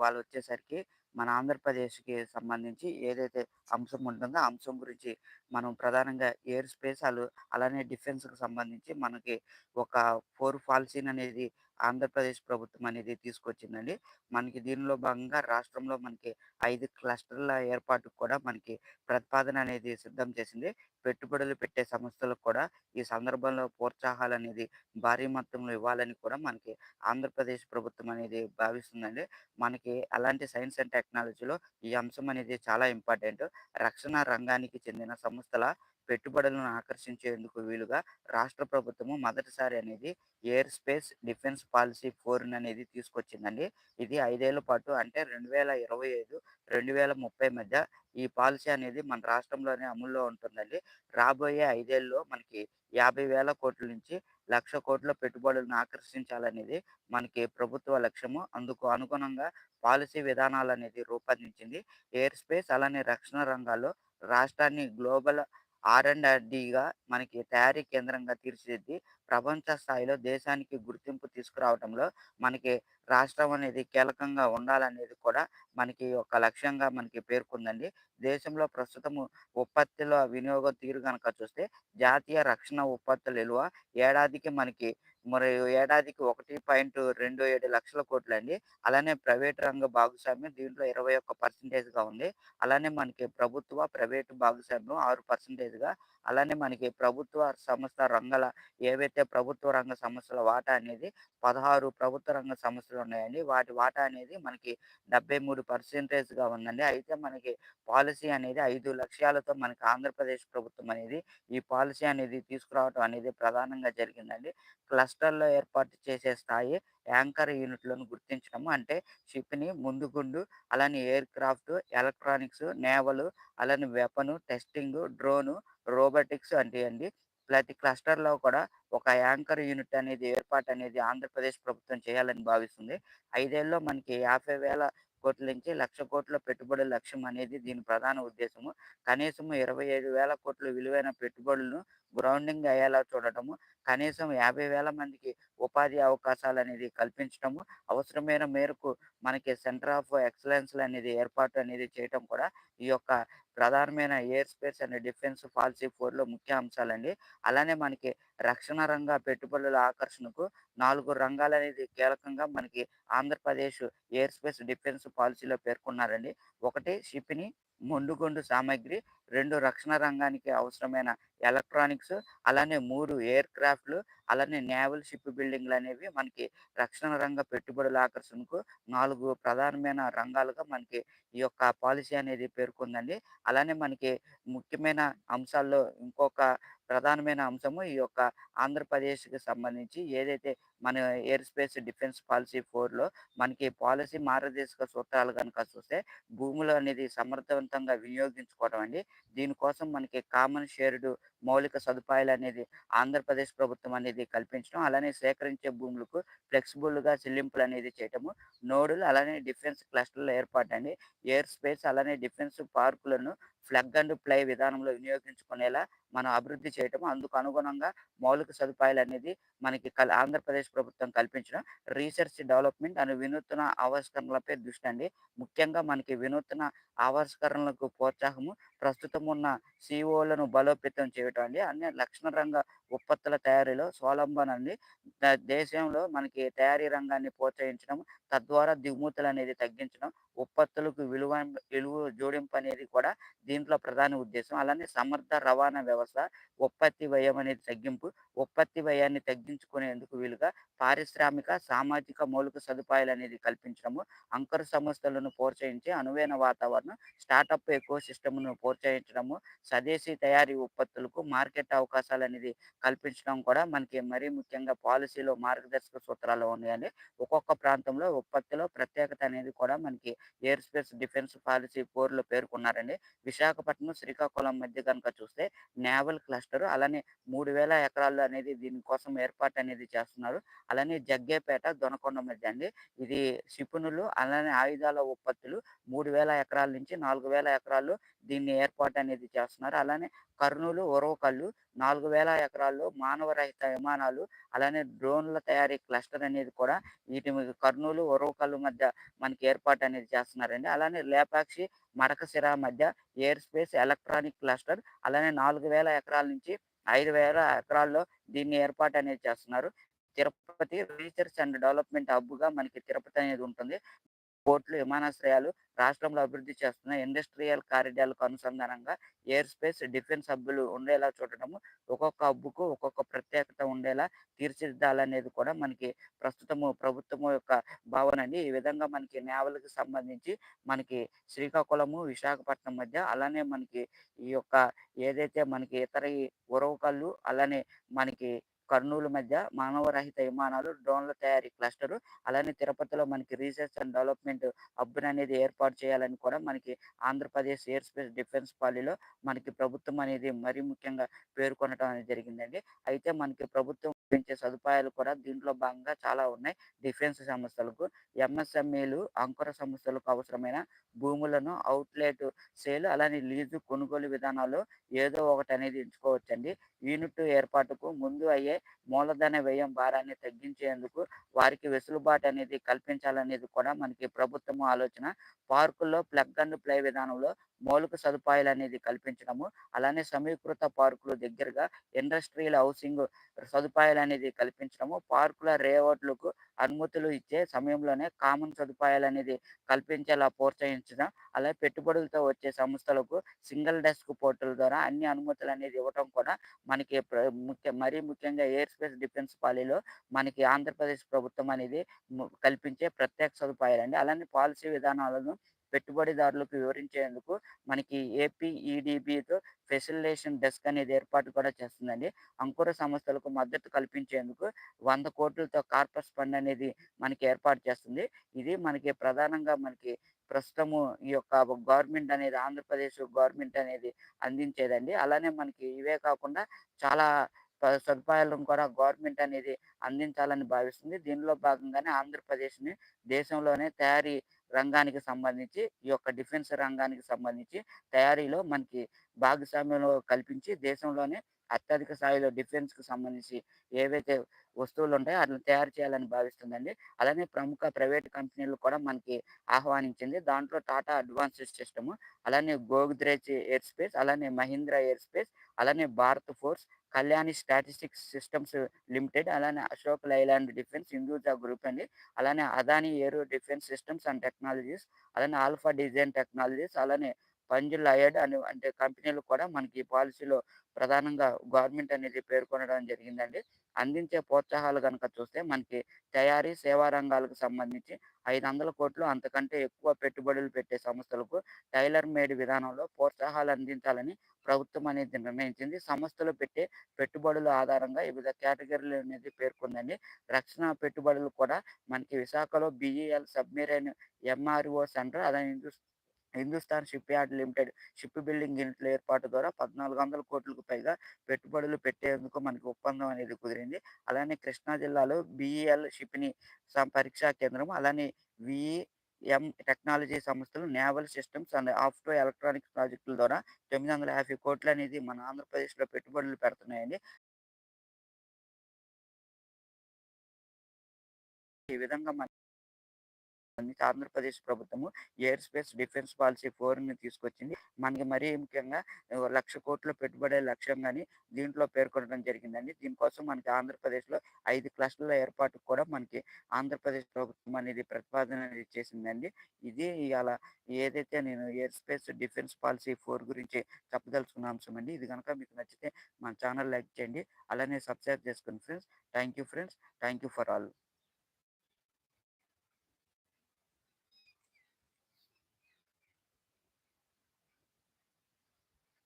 వాళ్ళు వచ్చేసరికి మన ఆంధ్రప్రదేశ్‌కి సంబంధించి ఏదైతే అంశం ఉంటుందో, ఆ అంశం గురించి మనం ప్రధానంగా ఎయిర్ స్పేస్ అలానే డిఫెన్స్‌కి సంబంధించి మనకి ఒక ఫోర్ 4 అనేది ఆంధ్రప్రదేశ్ ప్రభుత్వం అనేది తీసుకొచ్చిందండి. మనకి దీనిలో భాగంగా రాష్ట్రంలో మనకి ఐదు క్లస్టర్‌ల ఏర్పాటుకు కూడా మనకి ప్రతిపాదన అనేది సిద్ధం చేసింది. పెట్టుబడులు పెట్టే సంస్థలకు కూడా ఈ సందర్భంలో ప్రోత్సాహాలు అనేది భారీ మొత్తంలో ఇవ్వాలని కూడా మనకి ఆంధ్రప్రదేశ్ ప్రభుత్వం అనేది భావిస్తుందండి. మనకి అలాంటి సైన్స్ అండ్ టెక్నాలజీలో ఈ అంశం అనేది చాలా ఇంపార్టెంట్. రక్షణ రంగానికి చెందిన సంస్థల పెట్టుబడులను ఆకర్షించేందుకు వీలుగా రాష్ట్ర ప్రభుత్వము మొదటిసారి అనేది ఎయిర్ స్పేస్ డిఫెన్స్ పాలసీ 4 అనేది తీసుకొచ్చిందండి. ఇది ఐదేళ్ళ పాటు అంటే 2025, 2030 మధ్య ఈ పాలసీ అనేది మన రాష్ట్రంలోనే అమల్లో ఉంటుందండి. రాబోయే ఐదేళ్ళలో మనకి యాభై వేల కోట్ల నుంచి లక్ష కోట్ల పెట్టుబడులను ఆకర్షించాలనేది మనకి ప్రభుత్వ లక్ష్యము. అందుకు అనుగుణంగా పాలసీ విధానాలు అనేది రూపొందించింది. ఎయిర్ స్పేస్ అలానే రక్షణ రంగాల్లో రాష్ట్రాన్ని గ్లోబల్ ఆర్ అండ్ డీగా మనకి తయారీ కేంద్రంగా తీర్చిదిద్ది ప్రపంచ స్థాయిలో దేశానికి గుర్తింపు తీసుకురావడంలో మనకి రాష్ట్రం అనేది కీలకంగా ఉండాలనేది కూడా మనకి ఒక లక్ష్యంగా మనకి పేర్కొందండి. దేశంలో ప్రస్తుతము ఉత్పత్తిలో వినియోగ తీరు కనుక చూస్తే జాతీయ రక్షణ ఉత్పత్తుల విలువ ఏడాదికి మనకి మరి ఏడాదికి 1.27 లక్షల కోట్లండి. అలానే ప్రైవేట్ రంగ భాగస్వామ్యం దీంట్లో 21%గా ఉంది. అలానే మనకి ప్రభుత్వ, ప్రైవేటు భాగస్వామ్యం 6%గా అలానే మనకి ప్రభుత్వ సంస్థ రంగాల ఏవైతే ప్రభుత్వ రంగ సంస్థల వాటా అనేది 16 ప్రభుత్వ రంగ సంస్థలు ఉన్నాయండి. వాటి వాటా అనేది మనకి 73%గా ఉందండి. అయితే మనకి పాలసీ అనేది ఐదు లక్ష్యాలతో మనకి ఆంధ్రప్రదేశ్ ప్రభుత్వం అనేది ఈ పాలసీ అనేది తీసుకురావటం అనేది ప్రధానంగా జరిగిందండి. క్లస్టర్‌లో ఏర్పాటు చేసే స్థాయి యాంకర్ యూనిట్‌లను గుర్తించడం అంటే షిప్‌ని ముందుగుండు, అలానే ఎయిర్ క్రాఫ్ట్, ఎలక్ట్రానిక్స్, నేవలు అలానే వెపన్, టెస్టింగ్, డ్రోను రోబోటిక్స్ అంటాయండి. ప్రతి క్లస్టర్‌లో కూడా ఒక యాంకర్ యూనిట్ అనేది ఏర్పాటు అనేది ఆంధ్రప్రదేశ్ ప్రభుత్వం చేయాలని భావిస్తుంది. ఐదేళ్ళలో మనకి యాభై వేల కోట్ల నుంచి లక్ష కోట్ల పెట్టుబడుల లక్ష్యం అనేది దీని ప్రధాన ఉద్దేశము. కనీసం 25,000 కోట్ల విలువైన పెట్టుబడులను గ్రౌండింగ్ అయ్యేలా చూడటము, కనీసం యాభై వేల మందికి ఉపాధి అవకాశాలు అనేది కల్పించటము, అవసరమైన మేరకు మనకి సెంటర్ ఆఫ్ ఎక్సలెన్స్‌లనేది ఏర్పాటు అనేది చేయటం కూడా ఈ యొక్క ప్రధానమైన air space and defence policy ఫోర్లో ముఖ్య అంశాలండి. అలానే మనకి రక్షణ రంగ పెట్టుబడుల ఆకర్షణకు 4 రంగాలనేది కీలకంగా మనకి ఆంధ్రప్రదేశ్ ఎయిర్ స్పేస్ డిఫెన్స్ పాలసీలో పేర్కొన్నారండి. ఒకటి షిప్‌ని ముందుగొండు సామాగ్రి, రెండు రక్షణ రంగానికి అవసరమైన ఎలక్ట్రానిక్స్, అలానే మూడు ఎయిర్ క్రాఫ్ట్‌లు, అలానే నేవల్ షిప్ బిల్డింగ్లు అనేవి మనకి రక్షణ రంగ పెట్టుబడుల ఆకర్షణకు నాలుగు ప్రధానమైన రంగాలుగా మనకి ఈ యొక్క పాలసీ అనేది పేర్కొందండి. అలానే మనకి ముఖ్యమైన అంశాల్లో ఇంకొక ప్రధానమైన అంశము ఈ యొక్క ఆంధ్రప్రదేశ్‌కి సంబంధించి ఏదైతే మన ఎయిర్ స్పేస్ డిఫెన్స్ పాలసీ ఫోర్లో మనకి పాలసీ మార్గదర్శక సూత్రాలు కనుక చూస్తే భూములు అనేది సమర్థవంతంగా వినియోగించుకోవడం అండి. దీనికోసం మనకి కామన్ షేర్డ్ మౌలిక సదుపాయాలు అనేది ఆంధ్రప్రదేశ్ ప్రభుత్వం అనేది కల్పించడం, అలానే సేకరించే భూములకు ఫ్లెక్సిబుల్‌గా చెల్లింపులనేది చేయటము, నోడులు అలానే డిఫెన్స్ క్లస్టర్‌ల ఏర్పాటండి. ఎయిర్ స్పేస్ అలానే డిఫెన్స్ పార్కులను ఫ్లగ్ అండ్ ప్లే విధానంలో వినియోగించుకునేలా మనం అభివృద్ధి చేయటము, అందుకు అనుగుణంగా మౌలిక సదుపాయాలు అనేది మనకి ఆంధ్రప్రదేశ్ ప్రభుత్వం కల్పించడం, రీసెర్చ్ డెవలప్‌మెంట్ అండ్ వినూత్న ఆవిష్కరణలపై దృష్టి అండి. ముఖ్యంగా మనకి వినూత్న ఆవిష్కరణలకు ప్రోత్సాహము, ప్రస్తుతం ఉన్న సిఇఓలను బలోపేతం చేయటం అండి. అన్ని లక్షణ రంగ ఉత్పత్తుల తయారీలో స్వావలంబనండి. దేశంలో మనకి తయారీ రంగాన్ని ప్రోత్సహించడం, తద్వారా దిగుమతులనేది తగ్గించడం, ఉత్పత్తులకు విలువ విలువ జోడింపు అనేది కూడా దీంట్లో ప్రధాన ఉద్దేశం. అలానే సమర్థ రవాణా వ్యవస్థ, ఉత్పత్తి వ్యయం అనేది తగ్గింపు, ఉత్పత్తి వ్యయాన్ని తగ్గించుకునేందుకు వీలుగా పారిశ్రామిక, సామాజిక మౌలిక సదుపాయాలు అనేది కల్పించడము, అంకర సంస్థలను ప్రోత్సహించి అనువైన వాతావరణం, స్టార్టప్ ఎకోసిస్టమ్‌ను ప్రోత్సహించడము, స్వదేశీ తయారీ ఉత్పత్తులకు మార్కెట్ అవకాశాలు అనేది కల్పించడం కూడా మనకి మరీ ముఖ్యంగా పాలసీలో మార్గదర్శక సూత్రాలు ఉన్నాయండి. ఒక్కొక్క ప్రాంతంలో ఉత్పత్తిలో ప్రత్యేకత అనేది కూడా మనకి ఎయిర్ స్పేస్ డిఫెన్స్ పాలసీ 4లో పేర్కొన్నారండి. విశాఖపట్నం, శ్రీకాకుళం మధ్య కనుక చూస్తే నేవల్ క్లస్టర్ అలానే 3,000 ఎకరాల్లో అనేది దీనికోసం ఏర్పాటనేది చేస్తున్నారు. అలానే జగ్గేపేట దొనకొండ మధ్య అండి. ఇది క్షిపుణులు అలానే ఆయుధాల ఉత్పత్తులు 3,000 ఎకరాల నుంచి 4,000 ఎకరాల్లో దీన్ని ఏర్పాటు అనేది చేస్తున్నారు. అలానే కర్నూలు, ఉరవకల్లు, 4000 ఎకరాల్లో మానవరహిత విమానాలు, అలానే డ్రోన్‌ల తయారీ క్లస్టర్ అనేది కూడా వీటి మీద కర్నూలు, ఒరవకల్లు మధ్య మనకి ఏర్పాటు అనేది చేస్తున్నారండి. అలానే లేపాక్షి, మడకశిర మధ్య ఎయిర్ స్పేస్ ఎలక్ట్రానిక్ క్లస్టర్ అలానే 4000 ఎకరాల నుంచి 5000 ఎకరాల్లో దీన్ని ఏర్పాటు అనేది చేస్తున్నారు. తిరుపతి రీసెర్చ్ అండ్ డెవలప్‌మెంట్ హబ్‌గా మనకి తిరుపతి అనేది ఉంటుంది. పోర్టులు, విమానాశ్రయాలు రాష్ట్రంలో అభివృద్ధి చేస్తున్న ఇండస్ట్రియల్ కారిడార్‌లకు అనుసంధానంగా ఎయిర్ స్పేస్, డిఫెన్స్ హబ్బులు ఉండేలా చూడటము, ఒక్కొక్క హబ్బుకు ఒక్కొక్క ప్రత్యేకత ఉండేలా తీర్చిదిద్దాలనేది కూడా మనకి ప్రస్తుతము ప్రభుత్వము యొక్క భావన అండి. ఈ విధంగా మనకి నేవల్‌కి సంబంధించి మనకి శ్రీకాకుళము, విశాఖపట్నం మధ్య అలానే మనకి ఈ యొక్క ఏదైతే మనకి ఇతర ఈ అలానే మనకి కర్నూలు మధ్య మానవరహిత విమానాలు, డ్రోన్‌ల తయారీ క్లస్టరు అలానే తిరుపతిలో మనకి రీసెర్చ్ అండ్ డెవలప్‌మెంట్ హబ్‌ననేది ఏర్పాటు చేయాలని కూడా మనకి ఆంధ్రప్రదేశ్ ఎయిర్ స్పేస్ డిఫెన్స్ పాలిలో మనకి ప్రభుత్వం అనేది మరీ ముఖ్యంగా పేర్కొనటం అనేది జరిగిందండి. అయితే మనకి ప్రభుత్వం పెంచే సదుపాయాలు కూడా దీంట్లో భాగంగా చాలా ఉన్నాయి. డిఫెన్స్ సంస్థలకు, ఎంఎస్ఎంఈలు, అంకుర సంస్థలకు అవసరమైన భూములను అవుట్‌లెట్ సేల్ అలానే లీజు కొనుగోలు విధానాలు ఏదో ఒకటి అనేది ఎంచుకోవచ్చండి. యూనిట్ ఏర్పాటుకు ముందు అయ్యే మూలధన వ్యయం భారాన్ని తగ్గించేందుకు వారికి వెసులుబాటు అనేది కల్పించాలనేది కూడా మనకి ప్రభుత్వం ఆలోచన. పార్కుల్లో ప్లగ్ అండ్ ప్లే విధానంలో మౌలిక సదుపాయాలు అనేది కల్పించడము, అలానే సమీకృత పార్కులు దగ్గరగా ఇండస్ట్రియల్ హౌసింగ్ సదుపాయాలు అనేది కల్పించడము, పార్కుల లేఅవుట్‌లకు అనుమతులు ఇచ్చే సమయంలోనే కామన్ సదుపాయాలు అనేది కల్పించేలా ప్రోత్సహించడం, అలాగే పెట్టుబడులతో వచ్చే సంస్థలకు సింగిల్ డెస్క్ పోర్టల్ ద్వారా అన్ని అనుమతులు అనేది ఇవ్వటం కూడా మనకి ముఖ్య మరీ ముఖ్యంగా ఎయిర్ స్పేస్ డిఫెన్స్ పాలిలో మనకి ఆంధ్రప్రదేశ్ ప్రభుత్వం అనేది కల్పించే ప్రత్యేక సదుపాయాలండి. అలానే పాలసీ విధానాలను పెట్టుబడిదారులకు వివరించేందుకు మనకి ఏపీఈడీబీతో ఫెసిలిటేషన్ డెస్క్ అనేది ఏర్పాటు కూడా చేస్తుందండి. అంకుర సంస్థలకు మద్దతు కల్పించేందుకు వంద కోట్లతో కార్పస్ ఫండ్ అనేది మనకి ఏర్పాటు చేస్తుంది. ఇది మనకి ప్రధానంగా మనకి ప్రస్తుతము ఈ యొక్క గవర్నమెంట్ అనేది ఆంధ్రప్రదేశ్ గవర్నమెంట్ అనేది అందించేదండి. అలానే మనకి ఇవే కాకుండా చాలా సదుపాయాలను కూడా గవర్నమెంట్ అనేది అందించాలని భావిస్తుంది. దీనిలో భాగంగానే ఆంధ్రప్రదేశ్‌ని దేశంలోనే తయారీ రంగానికి సంబంధించి ఈ యొక్క డిఫెన్స్ రంగానికి సంబంధించి తయారీలో మనకి భాగస్వామ్యంలో కల్పించి దేశంలోనే అత్యధిక స్థాయిలో డిఫెన్స్‌కి సంబంధించి ఏవైతే వస్తువులుంటాయో ఆటిలిని తయారు చేయాలని భావిస్తుందండి. అలానే ప్రముఖ ప్రైవేట్ కంపెనీలు కూడా మనకి ఆహ్వానించింది. దాంట్లో టాటా అడ్వాన్స్డ్ సిస్టమ్ అలానే గోద్రేజ్ ఎయిర్ స్పేస్, అలానే మహీంద్రా ఎయిర్ స్పేస్, అలానే Bharat force, Kalyani statistics systems limited, అలానే Ashok Leyland defence, Hinduja group అండి. అలానే Adani aero defence systems and technologies, అలానే ఆల్ఫా డిజైన్ టెక్నాలజీస్, అలానే పంజుల్ అయడ్ అని అంటే కంపెనీలు కూడా మనకి ఈ పాలసీలో ప్రధానంగా గవర్నమెంట్ అనేది పేర్కొనడం జరిగిందండి. అందించే ప్రోత్సాహాలు గనుక చూస్తే మనకి తయారీ, సేవా రంగాలకు సంబంధించి ఐదు కోట్లు అంతకంటే ఎక్కువ పెట్టుబడులు పెట్టే సంస్థలకు టైలర్ మేడ్ విధానంలో ప్రోత్సాహాలు అందించాలని ప్రభుత్వం అనేది నిర్ణయించింది. సంస్థలు పెట్టే పెట్టుబడుల ఆధారంగా వివిధ కేటగిరీలు అనేది పేర్కొందండి. రక్షణ పెట్టుబడులు కూడా మనకి విశాఖలో బీఈఎల్ సబ్‌మెరైన్ ఎంఆర్‌ఓ సెంటర్ అదే Hindustan shipyard limited ship building యూనిట్ల ఏర్పాటు ద్వారా పద్నాలుగు వందల కోట్లకు పైగా పెట్టుబడులు పెట్టేందుకు మనకి ఒప్పందం అనేది కుదిరింది. అలానే కృష్ణా జిల్లాలో బిఈఎల్ షిప్‌ని పరీక్షా కేంద్రం, అలానే వీఈఎం టెక్నాలజీ సంస్థలు naval systems and opto electronics ప్రాజెక్టుల ద్వారా 950,00,00,000 అనేది మన ఆంధ్రప్రదేశ్‌లో పెట్టుబడులు పెడుతున్నాయండి. ఈ విధంగా మన ఆంధ్రప్రదేశ్ ప్రభుత్వము ఎయిర్ స్పేస్ డిఫెన్స్ పాలసీ ని తీసుకొచ్చింది. మనకి మరీ ముఖ్యంగా లక్ష 1,00,00,000 పెట్టుబడే లక్ష్యంగాని దీంట్లో పేర్కొనడం జరిగిందండి. దీనికోసం మనకి ఆంధ్రప్రదేశ్‌లో ఐదు క్లస్టర్‌ల ఏర్పాటు కూడా మనకి ఆంధ్రప్రదేశ్ ప్రభుత్వం అనేది ప్రతిపాదన అనేది చేసిందండి. ఇది అలా ఏదైతే నేను air space defence policy four గురించి చెప్పదలుచుకున్న అంశం అండి. ఇది కనుక మీకు నచ్చితే మన ఛానల్ లైక్ చేయండి. అలానే సబ్స్క్రైబ్ చేసుకోండి friends. Thank you friends. Thank you for all.